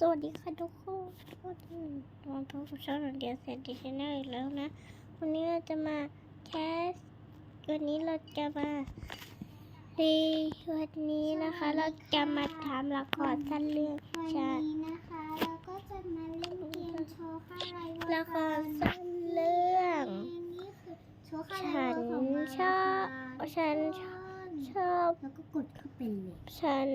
สวัสดีค่ะทุกคนวันนี้มาพบกับช่องเดียวเซนติชแนลอีกแล้วนะ วันนี้เราจะมาแคส วันนี้เราจะมาดีวันนี้นะคะ เราจะมาทำละครสั้นเรื่องวันชานี้นะคะเราก็จะมาเล่นเกมโชว์ค่าไรเวอร์ละครสั้นเรื่องนี่คือโชว์ค่าไรฉัเวอนร์ของเราชอบ ฉัน ชอบแล้วก็กดเข้าไปเลยฉัน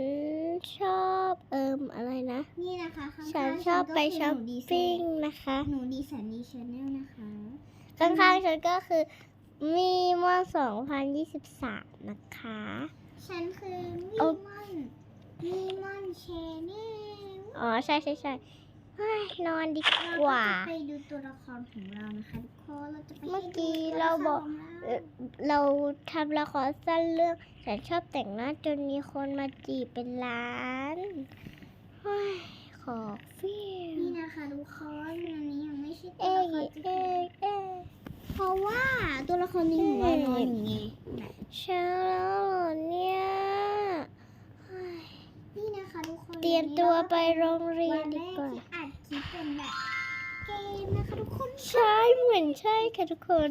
ชอบเอิมอะไรนะ นี่นะคะข้างๆฉันชอบไปก็คืช้อปหนูดีปิ้งนะคะ หนูดีแสนดีชาแนลนะคะข้างๆฉันก็คือมีมอน2023นะคะ ฉันคือมีเอามอนมีมอนเชนแนลอ๋อ ใช่ใช่ใช่เฮ้ยนอนดีเรากก็ว่าจะไปดูตัวละครของเรานะคะทุกคนเราจะไปเมื่อให้ดูกี้ตัวเราละคบอกของเอ่เราอเราทำละครสั้นเรื่องฉันชอบแต่งหน้าจนมีคนมาจีบเป็นล้านเฮ้ยขอฟิลนี่นะคะทุกคนอันนี้ยังไม่ใช่ตัวเอ๊ละะครจริงเอ๊ะเอ๊ะเพราะว่าตัวละครนี้หนูว่านอนอยู่ไงเช้าแล้วเหรอเนี่ยเฮ้ยนี่นะคะทุกคนเตรียมตัวไปโรงเรียวันนดีแรกกว่าที่ อัดคลิปเป็นแบบเกมนะคะทุกคนใช่เหมือนใช่ค่ะทุกคน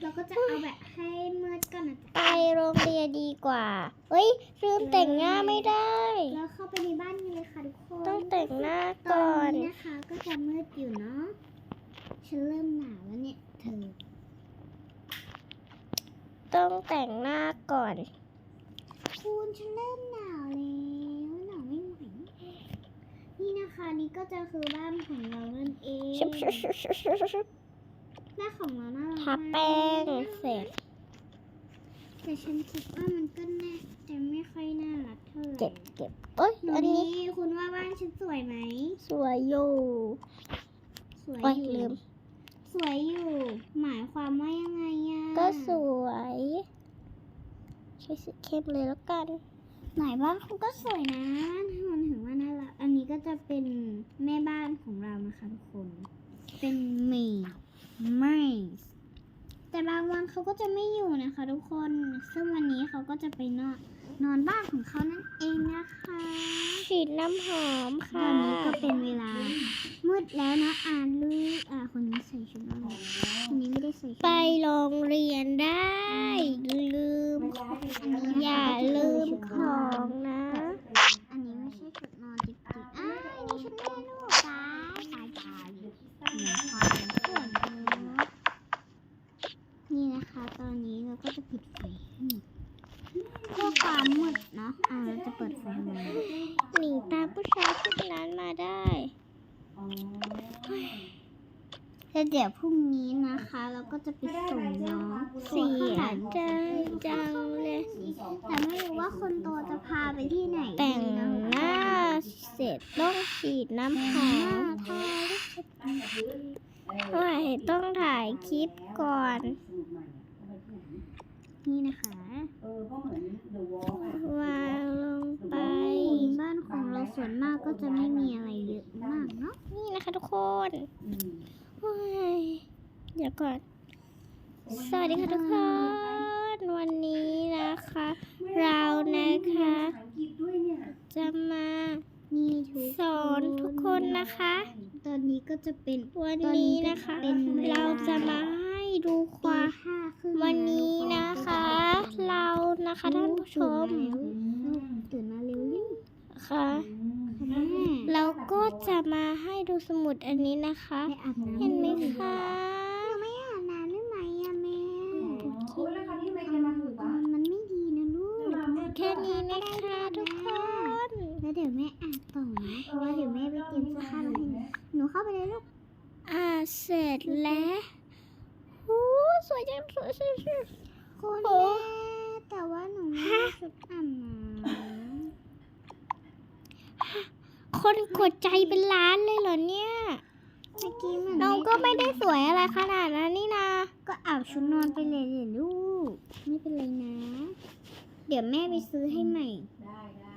เราก็จะเอาแบบให้เมื่อก่อนนะไปจ๊ะโรงเรียนดีกว่า เฮ้ยลืมแต่งหน้าไม่ได้ แล้วเข้าไปในบ้านกันเลยค่ะทุกคนต้องแต่งหน้าตก่ออนน นี้นะคะ ก็จะมืดอยู่เนาะฉันเริ่มหนาวแล้วเนี่ยเธอต้องแต่งหน้าก่อน คุณฉันเริ่มหนาวแล้วหนาวไม่ไหว นี่นะคะนี่ก็จะคือบ้านของเรานั่นเองชุบชุบชุบชุบชุบชุบบ้านของเราน่ารักทาแป้งเสร็จแต่ฉันคิดว่ามันก็น่าจะไม่ค่อยน่ารักเท่าไหร่เก็บเก็บเอ้ยหนูอันดีนี้คุณว่าบ้านฉันสวยไหมสวยอยู่สวยโอ้ยอยู่ลืมสวยอยู่ หมายความว่ายังไงอะก็สวยใช้สีเข้มเลยแล้วกันหมายบ้านคุณก็สวยนะถ้ามันถึงว่า น่ารักอันนี้ก็จะเป็นแม่บ้านของเรานะคะทุกคน เป็นเมย์ไม่แต่บางวันเขาก็จะไม่อยู่นะคะ ทุกคน ซึ่งวันนี้เขาก็จะไปนอนนอนบ้านของเขานั่นเองนะคะฉีดน้ำหอมตค่ะอนนี้ก็เป็นเวลา มืดแล้วนะอ่านลูกอ่าคนนี้ใส่ชุดนอนคนนี้ไม่ได้ใส่ชุดไปโรงเรียนได้ ลืม อย่าลืมของนะ อันนี้ไม่ใช่ชุดนอนจริงๆอ้ายนี่ชุดแม่ลูกตายตายตายเหมือนความเป็นเพื่อนกันเลยนี่นะคะ ตอนนี้เราก็จะปิดไฟให้เพื่อความมืดเนาะอ่าเราจะเปิดไฟทำไม หนีตามผู้ชายพวกนั้นมาได้ แล้ว เดี๋ยวพรุ่งนี้นะคะ เราก็จะไปส่งน้องเสียใจจังเลยแต่ไม่รู้ว่าคนโตจะพาไปที่ไหนแต่งดีนะหน้าเสร็จต้องฉีดน้ำหอมถ้าไม่ต้องถ่ายคลิปก่อน นี่นะคะเออก็เหมือน The Wall อะวางลงไปบ้านของเราส่วนมากก็จะไม่มีอะไรเยอะมากเนาะนี่นะคะทุกคนอืมเฮ้ยเดี๋ยวก่อน สวัสดีค่ะทุกคน วันนี้นะคะ เรานะคะภาษาอังกฤษด้วยเนี่ยจะมานี่ทุกสอนทุกคนนะคะ ตอนนี้ก็จะเป็นวันนี้นะคะเป็นเวลาเราจะมาให้ดูคตีวามห้าครึ่งวันนี้นะคะ เรานะคะท่านผู้ชมตื่นมาเร็วยิ่งค่ะแม่เราก็จะมาให้ดูสมุดอันนี้นะคะไปอาบน้ำเห็นไหมคะ ร็จแล้วโอ้สวยจังสวยสวยสวยคุณโอ้แม่แต่ว่าหนูไม่มีชุดอาบน้คนกดใจเป็นล้านเลยเหรอเนี่ยำเมื่อกี้มันน้องก็ไม่ได้สวยอะไรขนาดนั้นนี่นาก็อาบชุดนอนไปเลยเลยลูก ไม่เป็นไรนะ เดี๋ยวแม่ไปซื้อให้ใหม่ ได้ได้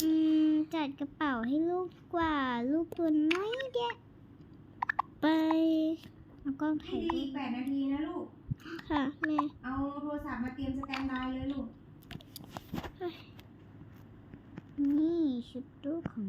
อืมจัดกระเป๋าให้ลูกดีกว่า ลูกตัวน้อยเดียว ไปเอากล้องถ่ายดีรูปแปดนาทีนะลูก ค่ะแม่ เอาโทรศัพท์มาเตรียมสแตนบายเลยลูก นี่ชุดลูกของ